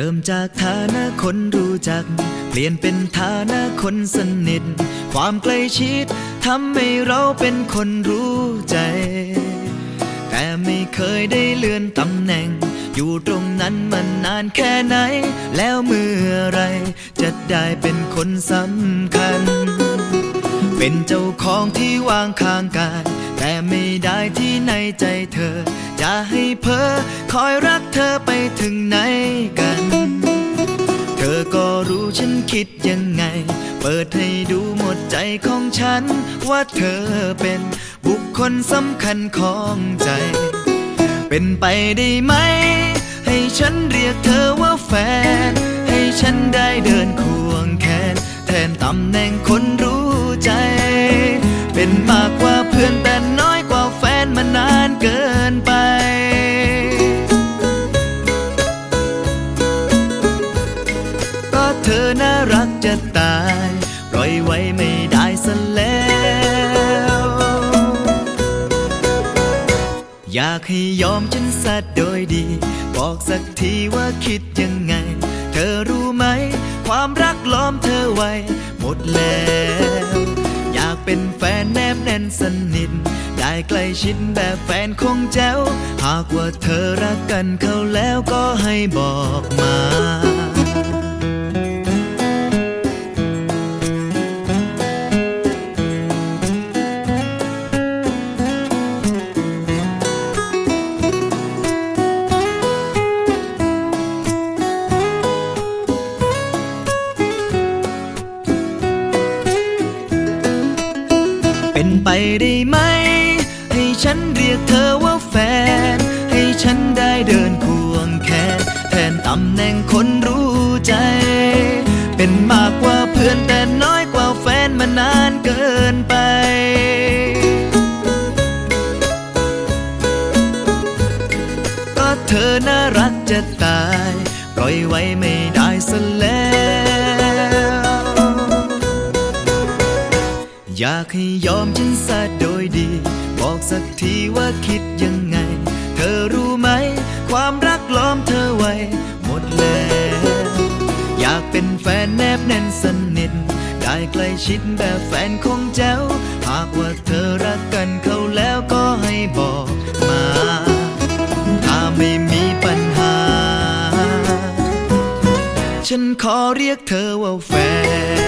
ริ่มจากฐานะคนรู้จัก เปลี่ยนเป็นฐานะคนสนิท ความใกล้ชิดทำให้เราเป็นคนรู้ใจ แต่ไม่เคยได้เลื่อนตำแหน่ง อยู่ตรงนั้นมานานแค่ไหน แล้วเมื่อไรจะได้เป็นคนสำคัญ เป็นเจ้าของที่วางข้างกาย แต่ไม่ได้ที่ในใจเธอ จะให้เพอคอยรัก เธอไปถึงไหนกัน เธอก็รู้ฉันคิดยังไง เปิดให้ดูหมดใจของฉัน ว่าเธอเป็นบุคคลสำคัญของใจ เป็นไปได้ไหม ให้ฉันเรียกเธอว่าแฟน ให้ฉันได้เดินควงแขน แทนตำแหน่งคนรู้ใจ เป็นมากกว่าเพื่อนแต่น้อยกว่าแฟนมานานเกินไป เธอน่ารักจะตายปล่อยไว้ไม่ได้ซะแล้ว อยากให้ยอมฉันสัดโดยดี บอกสักทีว่าคิดยังไง เธอรู้ไหม ความรักล้อมเธอไว้ หมดแล้ว อยากเป็นแฟนแนบแน่นสนิทได้ใกล้ชิดแบบแฟนคงแจ๋วหากว่าเธอรักกันเขาแล้วก็ให้บอกมา ไปได้ไหม ให้ฉันเรียกเธอว่าแฟน ให้ฉันได้เดินควงแขนแทนตำแหน่งคนรู้ใจ เป็นมากกว่าเพื่อนแต่น้อยกว่าแฟนมานานเกินไปก็เธอน่ารักจะตาย ปล่อยไว้ไม่ได้ซะแล้ว อยากให้ยอมฉันซะโดยดี บอกสักทีว่าคิดยังไง เธอรู้ไหม ความรักล้อมเธอไว้ หมดแล้วอยากเป็นแฟนแนบแน่นสนิทได้ใกล้ชิดแบบแฟนคงแจ๋วหากว่าเธอรักกันเขาแล้วก็ให้บอกมา ถ้าไม่มีปัญหา ฉันขอเรียกเธอว่าแฟน